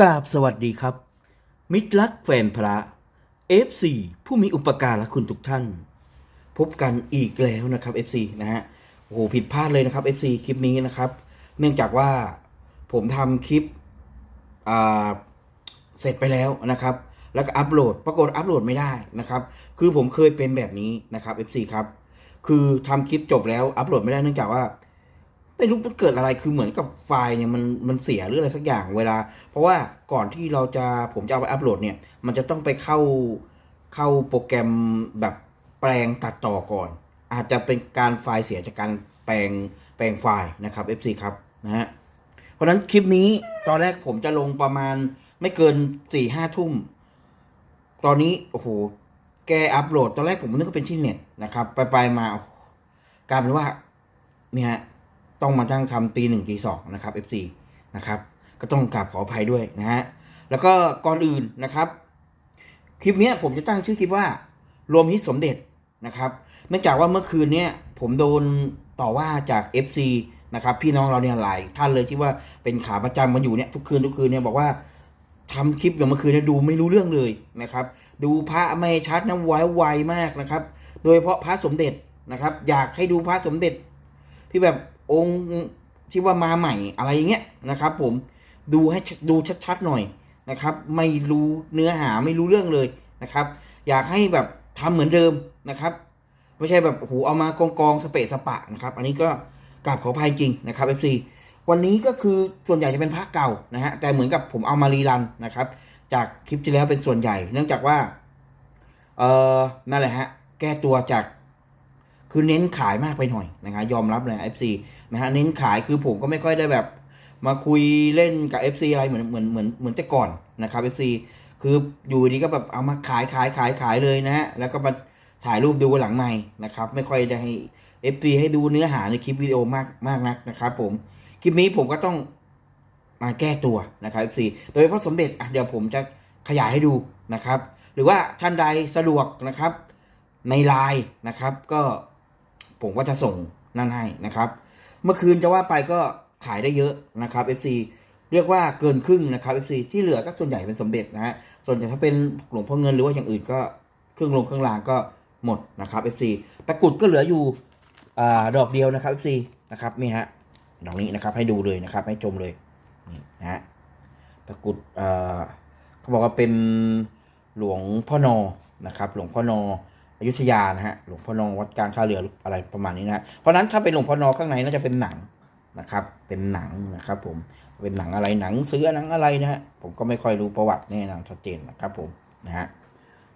กราบสวัสดีครับ มิตรรักแฟนพระ F4 ผู้มีอุปการะคุณทุกท่าน พบกันอีกแล้วนะครับ F4 นะฮะโอ้โหผิดพลาดเลยนะครับ F4 คลิปนี้นะครับ เนื่องจากว่าผมทำคลิปอ่าเสร็จไปแล้วนะครับ แล้วก็อัปโหลดปรากฏอัปโหลดไม่ได้นะครับ คือผมเคยเป็นแบบนี้นะครับ F4 ครับ คือทำคลิปจบแล้วอัปโหลดไม่ได้เนื่องจากว่า ไม่รู้มันเกิดอะไรคือเหมือนกับไฟล์เนี่ยมันมันเสียหรืออะไรสักอย่างเวลา เพราะว่าก่อนที่เราจะผมจะเอาไปอัปโหลดเนี่ย มันจะต้องไปเข้าเข้าโปรแกรมแบบแปลงตัดต่อก่อน อาจจะเป็นการไฟล์เสียจากการแปลงแปลงไฟล์นะครับ FC ครับนะฮะเพราะนั้นคลิปนี้ตอนแรกผมจะลงประมาณไม่เกินสี่ห้าทุ่ม ตอนนี้โอ้โหแกอัปโหลด ตอนแรกผมนึกว่าเป็นที่เน็ตนะครับ ไปไปมา กลายเป็นว่าเนี่ย ต้องมาตั้งทำตีหนึ่งตีสองนะครับ FC นะครับ ก็ต้องกราบขออภัยด้วยนะฮะ แล้วก็ก่อนอื่นนะครับ คลิปนี้ผมจะตั้งชื่อคลิปว่า รวมฮิตสมเด็จนะครับ เนื่องจากว่าเมื่อคืนเนี้ยผมโดนต่อว่าจาก FC นะครับพี่น้องเราเนี่ยหลายท่านเลยที่ว่าเป็นขาประจำมาอยู่เนี่ยทุกคืนทุกคืนเนี่ยบอกว่าทำคลิปอย่างเมื่อคืนเนี่ยดูไม่รู้เรื่องเลยนะครับ ดูพระไม่ชัดนะไวไวมากนะครับ โดยเฉพาะพระสมเด็จนะครับ อยากให้ดูพระสมเด็จที่แบบ องค์ที่ว่ามาใหม่อะไรอย่างเงี้ยนะครับ ผมดูให้ดูชัดๆหน่อยนะครับ ไม่รู้เนื้อหาไม่รู้เรื่องเลยนะครับ อยากให้แบบทำเหมือนเดิมนะครับ ไม่ใช่แบบโอ้โหเอามากองกองสเปะสปะนะครับ อันนี้ก็กราบขออภัยจริงนะครับ FC วันนี้ก็คือส่วนใหญ่จะเป็นพระเก่านะฮะแต่เหมือนกับผมเอามารีรันนะครับ จากคลิปที่แล้วเป็นส่วนใหญ่ เนื่องจากว่าเออนั่นแหละฮะแก้ตัวจากคือเน้นขายมากไปหน่อยนะฮะยอมรับเลย FC นะฮะเน้นขายคือผมก็ไม่ค่อยได้แบบมาคุยเล่นกับ FC อะไรเหมือนเหมือนเหมือนเหมือนแต่ก่อนนะครับ FC คืออยู่ดีก็แบบเอามาขายขายขายขายเลยนะฮะแล้วก็มาถ่ายรูปดูหลังใหม่นะครับ ไม่ค่อยได้ให้ FC ให้ดูเนื้อหาในคลิปวิดีโอมากมากนักนะครับ ผมคลิปนี้ผมก็ต้องมาแก้ตัวนะครับ FC โดยเฉพาะสมเด็จอะเดี๋ยวผมจะขยายให้ดูนะครับ หรือว่าท่านใดสะดวกนะครับในไลน์นะครับ ก็ผมก็จะส่งนั่นให้นะครับ เมื่อคืนจะว่าไปก็ขายได้เยอะนะครับ FC เรียกว่าเกินครึ่งนะครับ FC ที่เหลือก็ส่วนใหญ่เป็นสมเด็จนะฮะส่วนใหญ่ถ้าเป็นหลวงพ่อเงินหรือว่าอย่างอื่นก็เครื่องลงเครื่องรางก็หมดนะครับ FC ตะกุดก็เหลืออยู่อดอกเดียวนะครับ FC นะครับนี่ฮะดอกนี้นะครับให้ดูเลยนะครับ ให้ชมเลยนี่นะฮะตะกุดเขาบอกว่าเป็นหลวงพ่อนอนะครับ หลวงพ่อนอ อยุธยานะฮะหลวงพ่อนองวัดกลางท่าเรืออะไรประมาณนี้นะฮะเพราะนั้นถ้าเป็นหลวงพ่อนองข้างในน่าจะเป็นหนังนะครับ เป็นหนังนะครับ ผมเป็นหนังอะไรหนังเสือหนังอะไรนะฮะผมก็ไม่ค่อยรู้ประวัติแน่นอนชัดเจนนะครับ ผมนะฮะ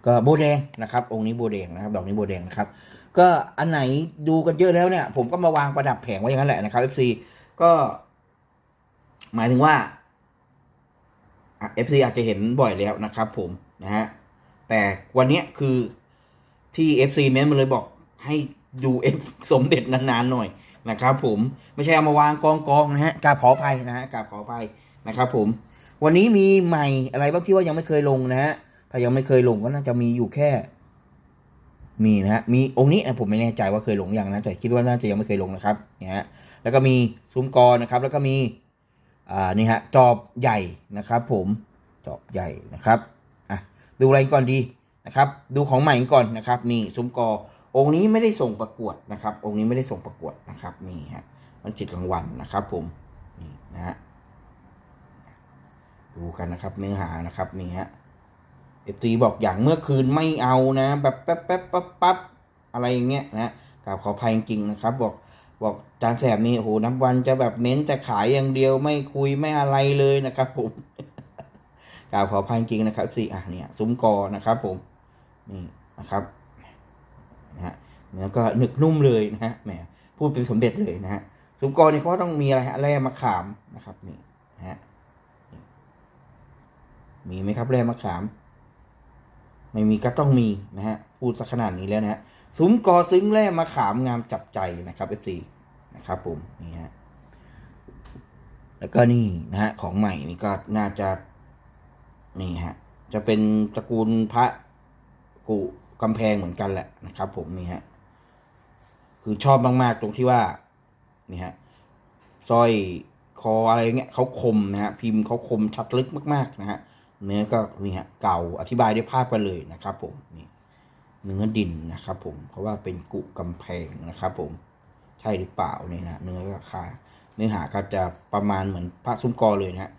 ก็โบแดงนะครับ องค์นี้โบแดงนะครับ ดอกนี้โบแดงนะครับ ก็อันไหนดูกันเยอะแล้วเนี่ย ผมก็มาวางประดับแผงไว้อย่างนั้นแหละนะครับ FC ก็ หมายถึงว่า FC อาจจะเห็นบ่อยแล้วนะครับ ผมนะฮะแต่วันนี้คือ ที่ FC เม้นมาเลยบอกให้ดูเอฟสมเด็จนานๆหน่อยนะครับ ผมไม่ใช่เอามาวางกองกองๆนะฮะกราบขออภัยนะฮะกราบขออภัยนะครับ ผม วันนี้มีใหม่อะไรบ้างที่ว่ายังไม่เคยลงนะฮะถ้ายังไม่เคยลงก็น่าจะมีอยู่แค่ มีนะฮะมีองค์นี้ผมไม่แน่ใจว่าเคยลงยังนะแต่คิดว่าน่าจะยังไม่เคยลงนะครับเนี่ยฮะแล้วก็มีซุ้มกอนะครับ แล้วก็มีอ่านี่ฮะจอบใหญ่นะครับ ผมจอบใหญ่นะครับอะดูอะไรก่อนดี นะครับดูของใหม่ก่อนนะครับนี่ซุ้มกอองค์นี้ไม่ได้ส่งประกวดนะครับ องค์นี้ไม่ได้ส่งประกวดนะครับนี่ฮะมันจิตรางวัลนะครับ ผมนี่นะฮะดูกันนะครับเนื้อหานะครับนี่ฮะเอฟซีบอกอย่างเมื่อคืนไม่เอานะ แบบแป๊บแป๊บปั๊บปั๊บอะไรอย่างเงี้ยนะกราบขออภัยจริงนะครับ บอกบอกจานแสบนี่โอ้โหนับวันจะแบบเน้นแต่ขายอย่างเดียวไม่คุยไม่อะไรเลยนะครับ ผมกล่าวขออภัยจริงนะครับสี่อะเนี่ยซุ้มกอนะครับ ผม นี่นะครับนะฮะเนื้อก็หนึกนุ่มเลยนะฮะแหมพูดเป็นสมเด็จเลยนะฮะซุ้มกอนี่เขาต้องมีอะไรฮะแร่มะขามนะครับนี่นะฮะมีไหมครับแร่มะขาม ไม่มีก็ต้องมีนะฮะพูดสักขนาดนี้แล้วนะฮะซุ้มกอซึ้งแร่มะขามงามจับใจนะครับเอฟซีนะครับผมนี่ฮะแล้วก็นี่นะฮะของใหม่นี่ก็น่าจะนี่ฮะจะเป็นตระกูลพระ กุกำแพงเหมือนกันแหละนะครับ ผมนี่ฮะคือชอบมากๆตรงที่ว่านี่ฮะสร้อยคออะไรเงี้ยเขาคมนะฮะพิมพ์เขาคมชัดลึกมากๆนะฮะเนื้อก็นี่ฮะเก่าอธิบายด้วยภาพไปเลยนะครับ ผมนี่เนื้อดินนะครับ ผมเพราะว่าเป็นกุกำแพงนะครับ ผมใช่หรือเปล่านี่นะเนื้อก็ค่าเนื้อหาก็จะประมาณเหมือนพระซุ้มกอเลยนะฮะ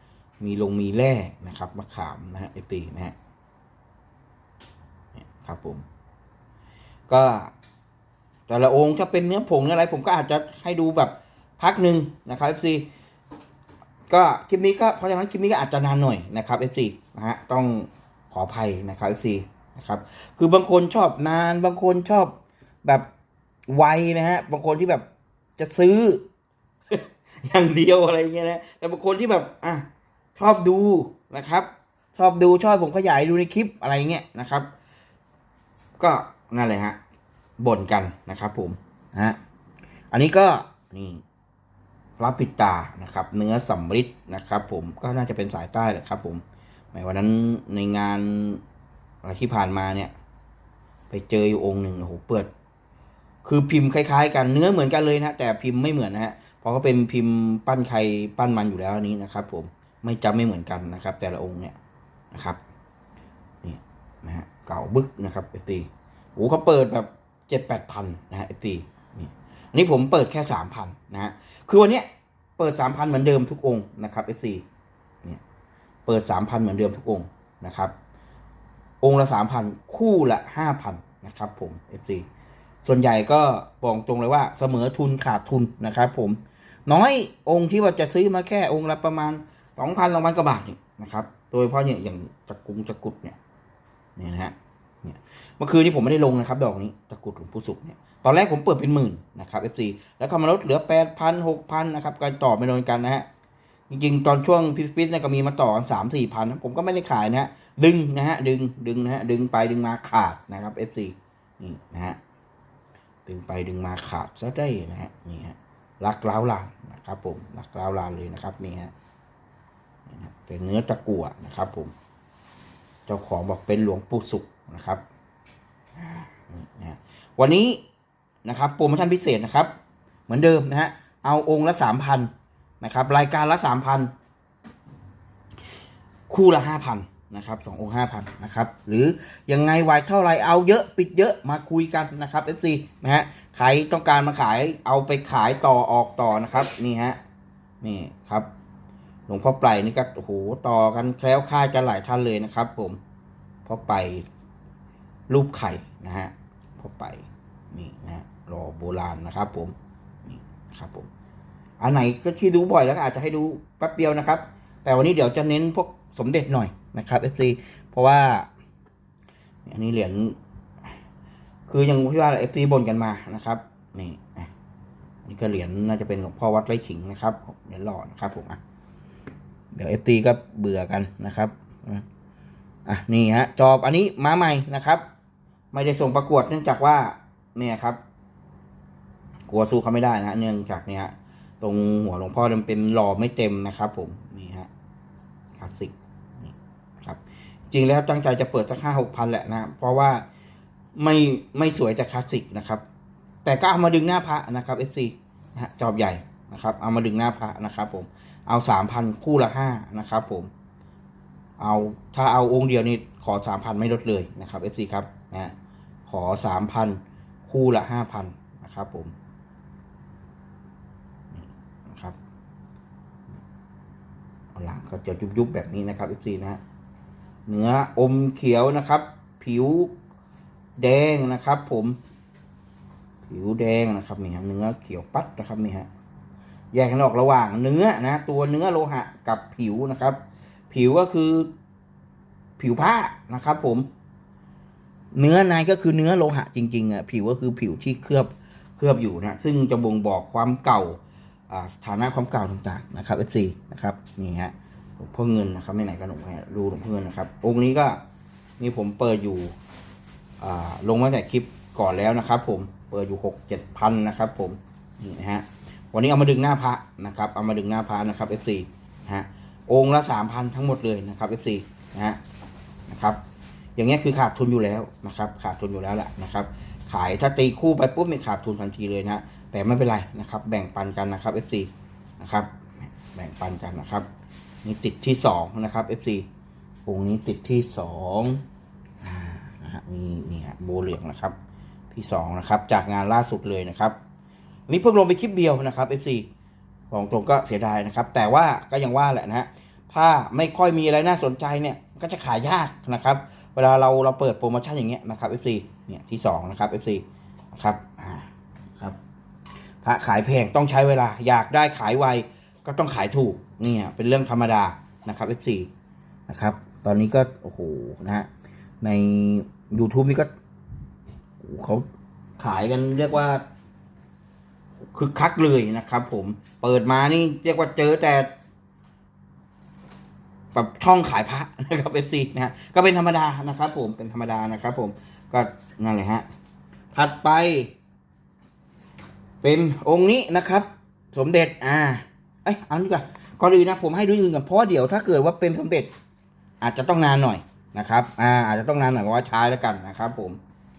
มีลงมีแร่นะครับมะขามนะฮะไอตีนะฮะ ครับผม ก็แต่ละองค์ถ้าเป็นเนื้อผงเนื้ออะไร ผมก็อาจจะให้ดูแบบพักหนึ่งนะครับ FC ก็คลิปนี้ก็เพราะฉะนั้นคลิปนี้ก็อาจจะนานหน่อยนะครับ FC นะฮะต้องขออภัยนะครับ FC นะครับ คือบางคนชอบนานบางคนชอบแบบไวนะฮะบางคนที่แบบจะซื้อ อย่างเดียวอะไรเงี้ยนะแต่บางคนที่แบบอะชอบดูนะครับ ชอบดูชอบผมขยายดูในคลิปอะไรเงี้ยนะครับ ก็นั่นแหละฮะบ่นกันนะครับผมฮะอันนี้ก็นี่พระปิตานะครับ เนื้อสำริดนะครับ ผมก็น่าจะเป็นสายใต้แหละครับผมหมายวันนั้นในงานอะไรที่ผ่านมาเนี่ย ไปเจออยู่องค์หนึ่งโอ้โหเปิด คือพิมพ์คล้ายๆ กันเนื้อเหมือนกันเลยนะแต่พิมพ์ไม่เหมือนนะฮะเพราะเขาเป็นพิมพ์ปั้นใครปั้นมันอยู่แล้วนี้นะครับ ผมไม่จำไม่เหมือนกันนะครับ แต่ละองค์เนี่ยนะครับนี่นะฮะ เก่าบึกนะครับเอฟตีโอ้เขาเปิดแบบเจ็ดแปดพันนะฮะเอฟตีนี่อันนี้ผมเปิดแค่สามพันนะฮะคือวันเนี้ยเปิดสามพันเหมือนเดิมทุกองค์นะครับเอฟตีเนี่ยเปิดสามพันเหมือนเดิมทุกองค์นะครับ องละสามพันคู่ละห้าพันนะครับผมเอฟซีส่วนใหญ่ก็บอกตรงเลยว่าเสมอทุนขาดทุนนะครับผม น้อยองค์ที่ว่าจะซื้อมาแค่องค์ละประมาณสองพันสองพันกว่าบาทนี่นะครับ โดยเฉพาะเนี่ยอย่างตะกุงตะกรุดเนี่ย เนี่ยนะฮะเนี่ยเมื่อคืนนี้ผมไม่ได้ลงนะครับ ดอกนี้ตะกรุดหลวงปู่สุขเนี่ยตอนแรกผมเปิดเป็นหมื่นนะครับ FC แล้วก็มาลดเหลือแปดพันหกพันนะครับการต่อไม่โดนกันนะฮะจริงๆ ตอนช่วงพิษๆเนี่ยก็มีมาต่อกันสามสี่พันผมก็ไม่ได้ขายนะฮะดึงนะฮะดึงดึงนะฮะดึงไปดึงมาขาดนะครับ FC นี่นะฮะดึงไปดึงมาขาดซะได้นะฮะนี่ฮะรักล้าวลานนะครับผมรักล้าวลานเลยนะครับนี่ฮะเป็นเนื้อตะกั่วนะครับผม จ้าของบอกเป็นหลวงปู่สุขนะครับ วันนี้นะครับโปรโมชั่นพิเศษนะครับ เหมือนเดิมนะฮะเอาองค์ละสามพันนะครับ รายการละสามพันคู่ละห้าพันนะครับสององค์ห้าพันนะครับ หรือยังไงวายเท่าไรเอาเยอะปิดเยอะมาคุยกันนะครับ FC นะฮะใครต้องการมาขายเอาไปขายต่อออกต่อนะครับ นี่ฮะนี่ครับ ลวงพ่อไปลนี่ก็โอ้โหต่อกันแคล้วคลาจะหลายท่านเลยนะครับ ผมพ่อไปรูปไข่นะฮะพ่อไปนี่นะฮะรอโบราณนะครับ ผมนี่นครับผมอันไหนก็ที่ดูบ่อยแล้วอาจจะให้ดูแป๊บเดียวนะครับ แต่วันนี้เดี๋ยวจะเน้นพวกสมเด็จหน่อยนะครับ FC เพราะว่า อันนี้เหรียญคือยังที่ว่าเอฟซีบนกันมานะครับนี่อันนี่ก็เหรียญน่าจะเป็นหลวงพ่อวัดไร่ขิงนะครับเหรียญหล่อนะครับผมอะ เดี๋ยวเอฟซีก็เบื่อกันนะครับอะนี่ฮะจอบอันนี้มาใหม่นะครับ ไม่ได้ส่งประกวดเนื่องจากว่าเนี่ยครับ กลัวสู้เขาไม่ได้นะเนื่องจากเนี่ยตรงหัวหลวงพ่อมันเป็นหล่อไม่เต็มนะครับ ผมนี่ฮะคลาสสิกนี่ครับ จริงแล้วตั้งใจจะเปิดสักห้าหกพันแหละนะเพราะว่าไม่ไม่สวยแต่คลาสสิกนะครับ แต่ก็เอามาดึงหน้าพระนะครับ FC นะฮะจอบใหญ่นะครับ เอามาดึงหน้าพระนะครับ ผม เอาสามพันคู่ละห้านะครับผม เอาถ้าเอาองค์เดียวนี่ขอสามพันไม่ลดเลยนะครับ FC ครับนะฮะขอสามพันคู่ละห้าพันนะครับผมนะครับหลังก็จะยุบๆแบบนี้นะครับ FC นะฮะเนื้ออมเขียวนะครับ ผิวแดงนะครับ ผม ผิวแดงนะครับนี่ฮะเนื้อเขียวปัดนะครับนี่ฮะ แยกกันออกระหว่างเนื้อนะ ตัวเนื้อโลหะกับผิวนะครับ ผิวก็คือผิวผ้านะครับ ผม เนื้อในก็คือเนื้อโลหะจริงๆอะผิวก็คือผิวที่เคลือบเคลือบอยู่นะซึ่งจะบ่งบอกความเก่าอ่าฐานะความเก่าต่างๆนะครับ FC นะครับนี่ฮะหลวงพ่อเงินนะครับไม่ไหนก็หลวงพ่อรูหลวงพ่อเงินนะครับ องค์นี้ก็นี่ผมเปิดอยู่ลงมาแต่คลิปก่อนแล้วนะครับ ผมเปิดอยู่หกเจ็ดพันนะครับ ผมนี่นะฮะ วันนี้เอามาดึงหน้าพระนะครับ เอามาดึงหน้าพระนะครับ FC นะฮะองค์ละสามพันทั้งหมดเลยนะครับ FC นะฮะนะครับ อย่างเงี้ยคือขาดทุนอยู่แล้วนะครับ ขาดทุนอยู่แล้วแหละนะครับ ขายถ้าตีคู่ไปปุ๊บมีขาดทุนทันทีเลยนะแต่ไม่เป็นไรนะครับ แบ่งปันกันนะครับ FC นะครับ แบ่งปันกันนะครับนี่ติดที่สองนะครับ FC องค์นี้ติดที่สองนะฮะนี่นี่ฮะโบเหลืองนะครับ ที่สองนะครับ จากงานล่าสุดเลยนะครับ นนี้เพิ่งลงไปคลิปเดียวนะครับ FC บอกตรงก็เสียดายนะครับ แต่ว่าก็ยังว่าแหละนะฮะถ้าไม่ค่อยมีอะไรน่าสนใจเนี่ยก็จะขายยากนะครับ เวลาเราเราเปิดโปรโมชั่นอย่างเงี้ยนะครับ FC เนี่ยที่สองนะครับ FC นะครับอ่าครับพระขายแพงต้องใช้เวลา อยากได้ขายไวก็ต้องขายถูกเนี่ยเป็นเรื่องธรรมดานะครับ FC นะครับ ตอนนี้ก็โอ้โหนะฮะใน YouTube นี่ก็โอ้โหเขาขายกันเรียกว่า คึกคักเลยนะครับผมเปิดมานี่เรียกว่าเจอแต่แบบช่องขายพระนะครับเอฟซีนะฮะก็เป็นธรรมดานะครับผมเป็นธรรมดานะครับผมก็นั่นแหละฮะถัดไป เป็นองค์นี้นะครับ สมเด็จอ่าเอ้ยเอานี่ก่อนก่อนอื่นนะผมให้ดูอื่นก่อนเพราะเดี๋ยวถ้าเกิดว่าเป็นสมเด็จ อาจจะต้องนานหน่อยนะครับอ่าอาจจะต้องนานหน่อยเพราะว่าช้าแล้วกันนะครับ ผม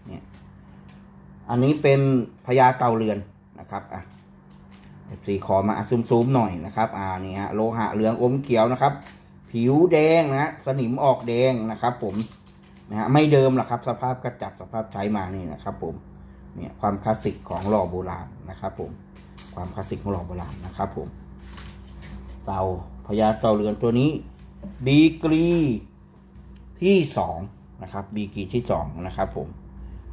เนี่ยอันนี้เป็นพญาเต่าเรือน นะครับอะสีขอมาซูมซูมๆหน่อยนะครับอ่านี่ฮะโลหะเหลืองอมเขียวนะครับ ผิวแดงนะฮะสนิมออกแดงนะครับ ผมนะฮะไม่เดิมหรอกครับ สภาพกระจัดสภาพใช้มานี่นะครับ ผมเนี่ยความคลาสสิกของหล่อโบราณนะครับ ผมความคลาสสิกของหล่อโบราณนะครับ ผม เตาพญาเตาเรือนตัวนี้ดีกรีที่สองนะครับดีกรีที่สองนะครับ ผม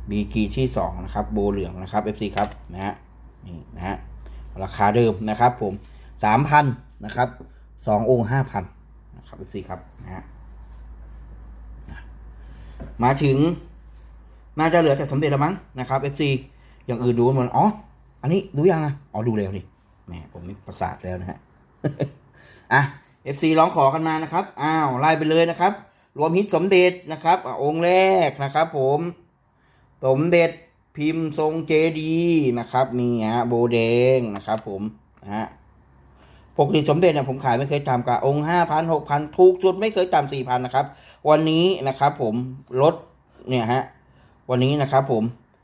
บีกีที่สองนะครับโบเหลืองนะครับ FC ครับนะฮะ นี่นะฮะราคาเดิมนะครับผมสามพันนะครับสององค์ห้าพันนะครับ FC ครับนะฮะมาถึงน่าจะเหลือแต่สมเด็จล้วมั้งนะครับ FC อย่างอื่นดูหมดอ๋อ อันนี้ดูยังอะอ๋อดูแล้วนี่แหมผมนี่ประสาทแล้วนะฮะอะ FC ร้องขอกันมานะครับอ้าวไล่ไปเลยนะครับ รวมฮิตสมเด็จนะครับอะองค์แรกนะครับ ผม สมเด็จ พิมพ์ทรงเจดีนะครับนี่ฮะโบแดงนะครับผมนะฮะปกติสมเด็จเนี่ยผมขายไม่เคยต่ำกว่าองค์ห้าพันหกพันถูกสุดไม่เคยต่ำสี่พันนะครับ วันนี้นะครับผมลดเนี่ยฮะวันนี้นะครับผม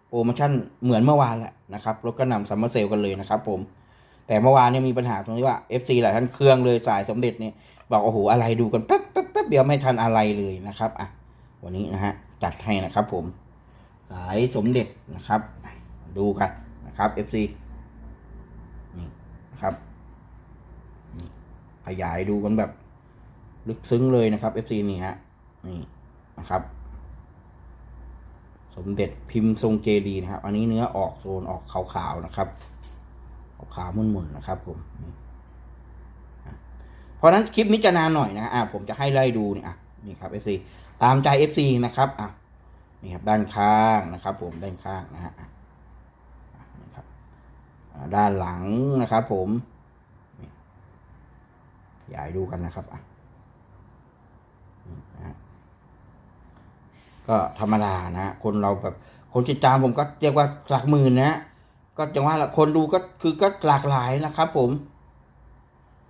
โปรโมชั่นเหมือนเมื่อวานแหละนะครับรถกระหน่ำซัมเมอร์เซลกันเลยนะครับผมแต่เมื่อวานเนี่ยมีปัญหาตรงที่ว่า FC หลายท่านเครื่องเลยสายสมเด็จเนี่ยบอกโอ้โหอะไรดูกันแป๊บแป๊บแป๊บเดียวไม่ทันอะไรเลยนะครับอะวันนี้นะฮะจัดให้นะครับผม สายสมเด็จนะครับ ดูกันนะครับ FC นี่นะครับ ขยายดูกันแบบ ลึกซึ้งเลยนะครับ FC นี่ฮะนี่นะครับ สมเด็จพิมพ์ทรงเจดีนะครับ อันนี้เนื้อออกโซนออกขาวๆนะครับออกขาวมุ่นๆนะครับผมเพราะนั้นคลิปนี้จะนานหน่อยนะอะผมจะให้ไล่ดูเนี่ยอะนี่ครับ FC ตามใจ FC นะครับอะ นี่ครับด้านข้างนะครับผมด้านข้างนะฮะอะครับด้านหลังนะครับผมขยายดูกันนะครับอะก็ธรรมดานะคนเราแบบคนติดตามผมก็เรียกว่าหลักหมื่นนะก็จังว่าคนดูก็คือก็หลากหลายนะครับ ผม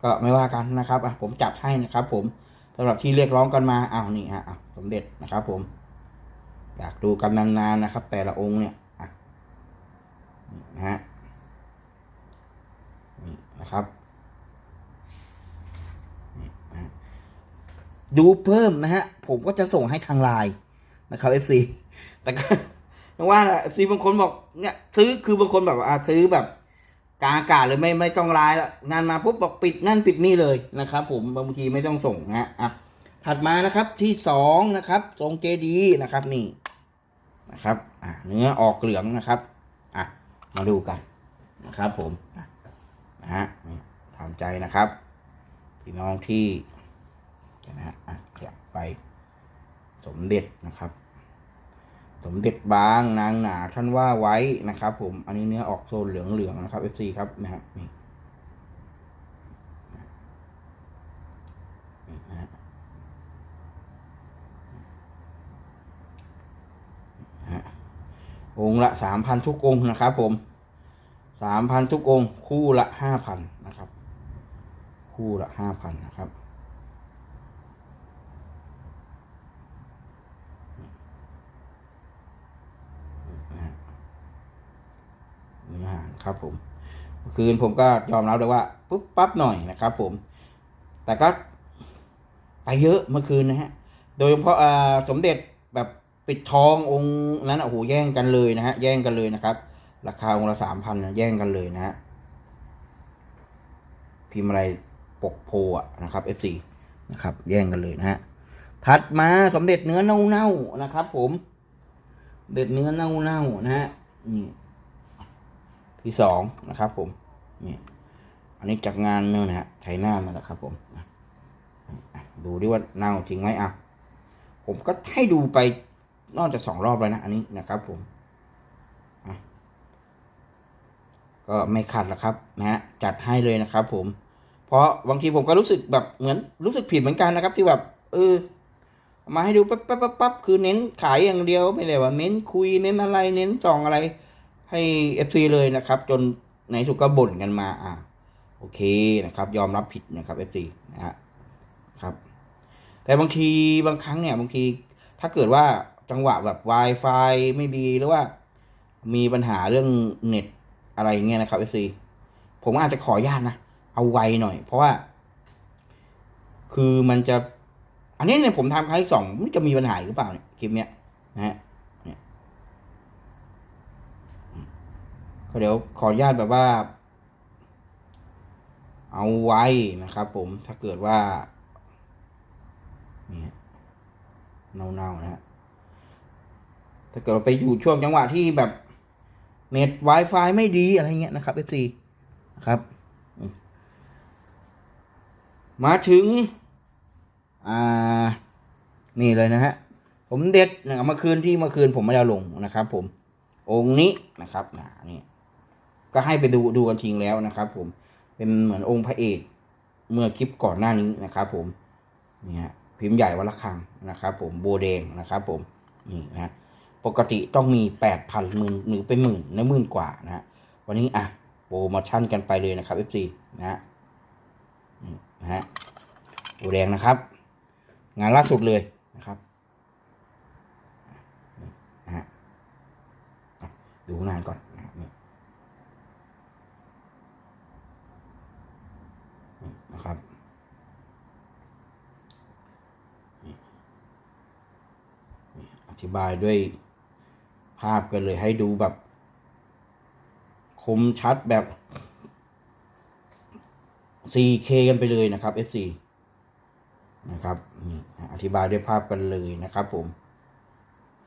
ก็ไม่ว่ากันนะครับอะผมจัดให้นะครับ ผมสำหรับที่เรียกร้องกันมาอ้าวนี่ฮะอะสมเด็จนะครับ ผม อยากดูกันนานๆนะครับ แต่ละองค์เนี่ยนะฮะนี่นะครับดูเพิ่มนะฮะ ผมก็จะส่งให้ทางไลน์นะครับ FC แต่ก็ว่าเอฟซีบางคนบอกเนี่ยซื้อคือบางคนแบบอะซื้อแบบกลางอากาศเลยไม่ไม่ต้องไลน์ละงานมาปุ๊บบอกปิดนั่นปิดนี่เลยนะครับ ผมบางทีไม่ต้องส่งนะฮะอะถัดมานะครับที่สองนะครับ ทรงเจดีนะครับนี่ นะครับอะเนื้อออกเหลืองนะครับอะมาดูกันนะครับผมนะฮะทำใจนะครับพี่น้องที่นะฮะกลับไป สมเด็จนะครับ สมเด็จบางนางหนาท่านว่าไว้นะครับ ผมอันนี้เนื้อออกโซนเหลืองๆนะครับ FC ครับนะฮะนี่นะฮะ องค์ละสามพันทุกองค์นะครับ ผมสามพันทุกองค์ คู่ละห้าพันนะครับ คู่ละห้าพันนะครับเนื้อหาครับผมเมื่อคืนผมก็ยอมรับเลยว่าปุ๊บปั๊บหน่อยนะครับ ผม แต่ก็ไปเยอะเมื่อคืนนะฮะ โดยเฉพาะสมเด็จแบบ ปิดทององค์นั้นโอ้โหแย่งกันเลยนะฮะ แย่งกันเลยนะครับ ราคาองค์ละสามพันแย่งกันเลยนะฮะ พิมพ์อะไรปกโพอะนะครับ F4 นะครับ แย่งกันเลยนะฮะ ถัดมาสมเด็จเนื้อเน่าๆนะครับ ผม เด็จเนื้อเน่าๆนะฮะ นี่ที่สองนะครับ ผม นี่อันนี้จากงานเนี่ยนะฮะไชน่ามาแล้วครับ ผม ดูดิว่าเน่าจริงไหมอะผมก็ให้ดูไป นอกจากสองรอบแล้วนะอันนี้นะครับผมก็ไม่ขัดแล้วครับนะฮะจัดให้เลยนะครับ ผม เพราะบางทีผมก็รู้สึกแบบเหมือนรู้สึกผิดเหมือนกันนะครับ ที่แบบเออมาให้ดูปั๊บปั๊บปั๊บปั๊บคือเน้นขายอย่างเดียวไม่ได้ว่าเน้นคุยเน้นอะไรเน้นส่องอะไรให้เอฟซีเลยนะครับ จนในสุดก็บ่นกันมาอะโอเคนะครับ ยอมรับผิดนะครับเอฟซีนะฮะครับ แต่บางทีบางครั้งเนี่ยบางทีถ้าเกิดว่า จังหวะแบบ Wi-Fi ไม่ดีหรือว่า มีปัญหาเรื่องเน็ตอะไรอย่างเงี้ยนะครับเอฟซีผมอาจจะขออนุญาตนะ เอาไวหน่อย เพราะว่า คือมันจะ อันนี้เนี่ยผมทำครั้งที่สองมันจะมีปัญหาหรือเปล่าเนี่ยคลิปเนี้ยนะฮะเนี่ยเดี๋ยวขออนุญาตแบบว่า เอาไว้นะครับผมถ้าเกิดว่าเนี่ยเน่าๆนะฮะ ถ้าเกิดเราไปอยู่ช่วงจังหวะที่แบบเน็ต Wi-Fi ไม่ดีอะไรเงี้ยนะครับ FC นะครับ มาถึง อ่า นี่เลยนะฮะ ผมเด็ดนะเมื่อคืนที่เมื่อคืนผมไม่ได้เอาลงนะครับผม องค์นี้นะครับนะนี่ก็ให้ไปดูดูกันทิ้งแล้วนะครับผม เป็นเหมือนองค์พระเอกเมื่อคลิปก่อนหน้านี้นะครับผม นี่ฮะพิมพ์ใหญ่วัลคังนะครับผมโบแดงนะครับผม นี่นะฮะ ปกติต้องมีแปดพันหมื่นหรือเป็นหมื่นในหมื่นกว่านะฮะวันนี้อะโปรโมชั่นกันไปเลยนะครับ FC นะฮะนี่นะฮะโบแดงนะครับ งานล่าสุดเลยนะครับนะฮะดูงานก่อนนะนี่นะครับอธิบายด้วย ภาพกันเลยให้ดูแบบ คมชัดแบบ 4K กันไปเลยนะครับ FC นะครับนี่อธิบายด้วยภาพกันเลยนะครับผม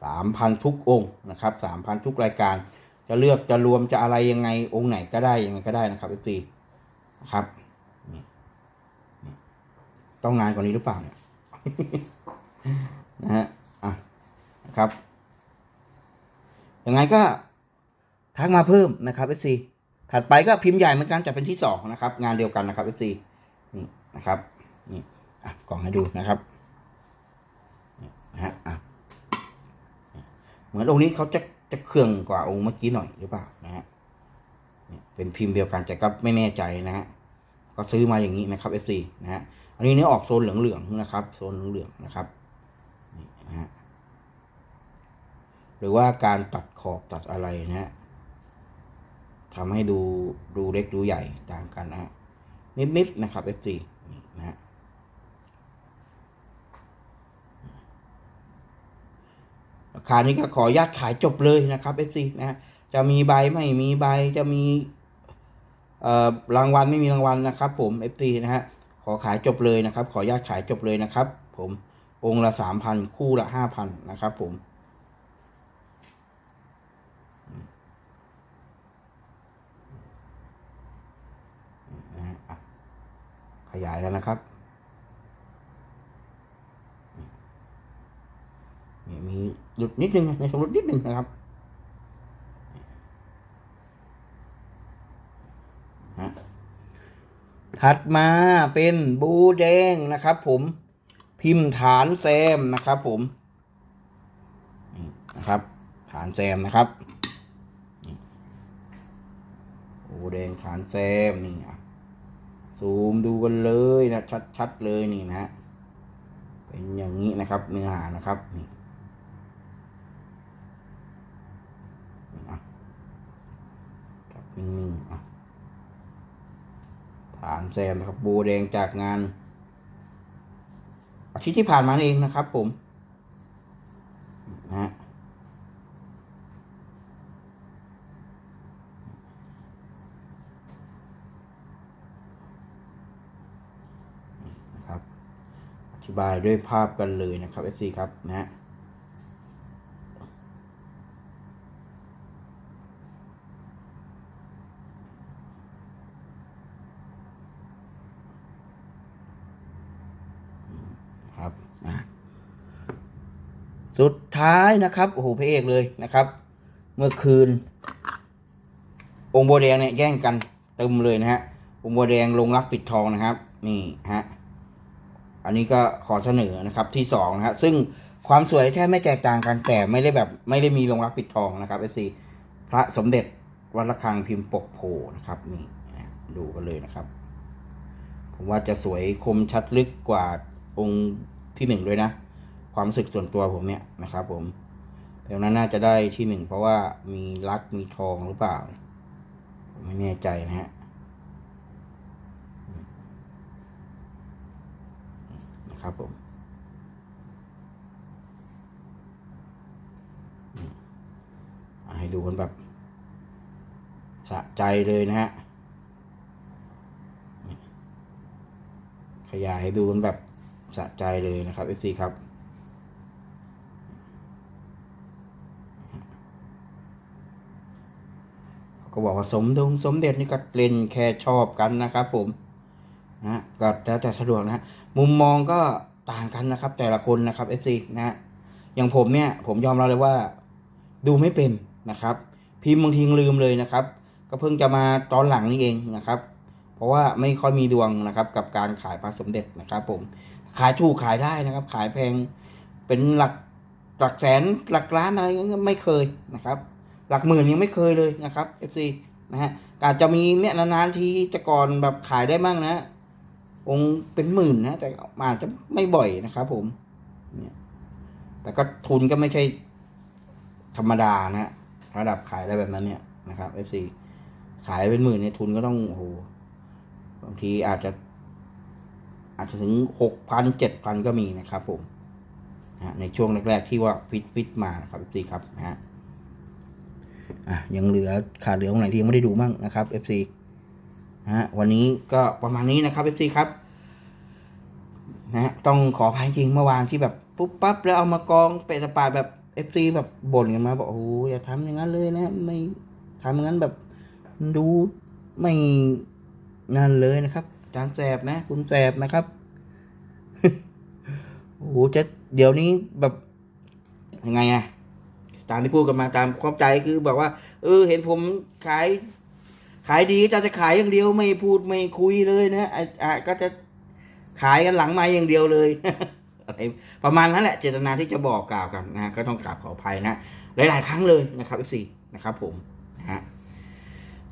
สามพันทุกองค์นะครับสามพันทุกรายการ จะเลือกจะรวมจะอะไรยังไงองค์ไหนก็ได้ยังไงก็ได้นะครับ FC นะครับนี่ต้องนานกว่านี้หรือเปล่าเนี่ยนะฮะอะนะครับ ยังไงก็ทักมาเพิ่มนะครับ FC ถัดไปก็พิมพ์ใหญ่เหมือนกันจะเป็นที่สองนะครับ งานเดียวกันนะครับ FC นี่นะครับนี่อะกล่องให้ดูนะครับนะฮะอะเหมือนองค์นี้เขาจะจะเครื่องกว่าองค์เมื่อกี้หน่อยหรือเปล่านะฮะเป็นพิมพ์เดียวกันแต่ก็ไม่แน่ใจนะฮะก็ซื้อมาอย่างนี้นะครับ FC นะฮะอันนี้เนื้อออกโซนเหลืองๆนะครับ โซนเหลืองๆนะครับนี่นะฮะ หรือว่าการตัดขอบตัดอะไรนะฮะทำให้ดูดูเล็กดูใหญ่ต่างกันนะฮะนิดๆนะครับ F4 นะฮะราคานี้ก็ขออนุญาตขายจบเลยนะครับ F4 นะฮะจะมีใบไม่มีใบจะมีรางวัลไม่มีรางวัลนะครับ ผม F4 นะฮะขอขายจบเลยนะครับ ขออนุญาตขายจบเลยนะครับ ผมองค์ละสามพันคู่ละห้าพันนะครับ ผม นะฮะอะข ยายแล้วนะครับนี่มีหลุดนิดนึงในสมรุดนิดนึงนะครับถัดมาเป็นบูแดงนะครับ ผมพิมพ์ฐานแซมนะครับ ผมนะครับ ฐานแซมนะครับบูแดงฐานแซมนี่อะ ซูมดูกันเลยนะชัดๆเลยนี่นะฮะเป็นอย่างนี้นะครับ เนื้อหานะครับนี่จับนิ่งๆอะฐานแซมนะครับโบแดงจากงานอาทิตย์ที่ผ่านมาเองนะครับผมนะฮะนะครับ อ ธิบายด้วยภาพกันเลยนะครับ FC ครับนะฮะครับอะสุดท้ายนะครับโอ้โหพระเอกเลยนะครับ เมื่อคืน องค์โบวแดงเนี่ยแย่งกันเต็มเลยนะฮะองค์โบวแดงลงรักปิดทองนะครับ นี่ฮะ อันนี้ก็ขอเสนอนะครับที่สองนะฮะซึ่งความสวยแทบไม่แตกต่างกันแต่ไม่ได้แบบไม่ได้มีลงรักปิดทองนะครับเอฟซีพระสมเด็จวัดระฆังพิมพ์ปกโพนะครับนี่ดูกันเลยนะครับ ผมว่าจะสวยคมชัดลึกกว่าองค์ที่หนึ่งด้วยนะ ความรู้สึกส่วนตัวผมเนี่ยนะครับ ผมแต่นั้นน่าจะได้ที่หนึ่งเพราะว่ามีรักมีทองหรือเปล่า ผมไม่แน่ใจนะฮะนะ ครับผมให้ดูกันแบบสะใจเลยนะฮะขยายให้ดูกันแบบสะใจเลยนะครับ FC ครับ ก็บอกว่าสมดงสมเด็จนี่ก็เล่นแค่ชอบกันนะครับผม นะก็แล้วแต่สะดวกนะมุมมองก็ต่างกันนะครับ แต่ละคนนะครับ FC นะฮะอย่างผมเนี่ยผมยอมรับเลยว่าดูไม่เป็นนะครับ พิมพ์บางทีลืมเลยนะครับ ก็เพิ่งจะมาตอนหลังนี่เองนะครับ เพราะว่าไม่ค่อยมีดวงนะครับ กับการขายพระสมเด็จนะครับ ผมขายถูกขายได้นะครับ ขายแพงเป็นหลักหลักแสนหลักล้านอะไรเงี้ยไม่เคยนะครับ หลักหมื่นยังไม่เคยเลยนะครับ FC นะฮะอาจจะมีเนี่ยนานๆทีจะก่อนแบบขายได้บ้างนะ องค์เป็นหมื่นนะแต่อาจจะไม่บ่อยนะครับผมเนี่ยแต่ก็ทุนก็ไม่ใช่ธรรมดานะระดับขายอะได้แบบนั้นเนี่ยนะครับ FC ขายเป็นหมื่นเนี่ยทุนก็ต้องโอ้โหบางทีอาจจะ อาจจะถึงหกพันเจ็ดพันก็มีนะครับผมนะในช่วงแรกๆที่ว่าฟิตฟิตมานะครับ FC ครับนะฮะอะยังเหลือขาดเหลือองไหนที่ยังไม่ได้ดูมั่งนะครับ FC นะฮะวันนี้ก็ประมาณนี้นะครับ FC ครับนะต้องขออภัยจริงเมื่อวานที่แบบปุ๊บปั๊บแล้วเอามากองเปะสปาแบบ FC แบบบ่นกันมาบอกโอ้อย่าทำอย่างนั้นเลยนะ ไม่ทำอย่างนั้นแบบดูไม่นั่นเลยนะครับจารย์แสบนะ คุณแสบนะครับโอ้โหจะเดี๋ยวนี้แบบยังไงอะตามที่พูดกันมาตามความใจคือบอกว่า เออ เห็นผมขาย ขายดีจะจะขายอย่างเดียวไม่พูดไม่คุยเลยนะอะก็จะขายกันหลังไม้อย่างเดียวเลยอะไรประมาณนั้นแหละเจตนาที่จะบอกกล่าวกันนะฮะก็ต้องกราบขออภัยนะหลาย ๆ ครั้งเลยนะครับ FC นะครับผมนะฮะ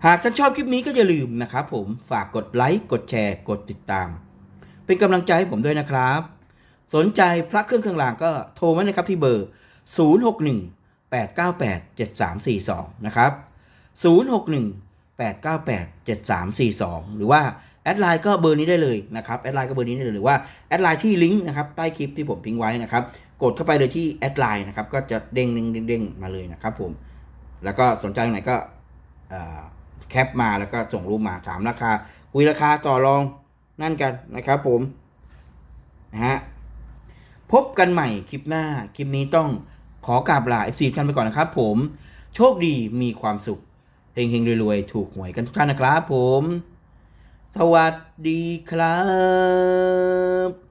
หากท่านชอบคลิปนี้ก็อย่าลืมนะครับผมฝากกดไลค์กดแชร์กดติดตาม เป็นกำลังใจให้ผมด้วยนะครับ สนใจพระเครื่องเครื่องรางก็โทรมานะครับที่เบอร์ 061 898 7342 นะครับ 061 898 7342 หรือว่าแอดไลน์ก็เบอร์นี้ได้เลยนะครับแอดไลน์ก็เบอร์นี้ได้เลยหรือว่าแอดไลน์ที่ลิงก์นะครับใต้คลิปที่ผมทิ้งไว้นะครับกดเข้าไปเลยที่แอดไลน์นะครับก็จะเด้งเด้งเด้งมาเลยนะครับผมแล้วก็สนใจตรงไหนก็แคปมาแล้วก็ส่งรูปมาถามราคา คุยราคาต่อรองนั่นกันนะครับผมนะฮะพบกันใหม่คลิปหน้า คลิปนี้ต้องขอกราบลา FC ท่านไปก่อนนะครับผม โชคดีมีความสุข เฮงๆรวยๆ ถูกหวยกันทุกท่านนะครับผม สวัสดีครับ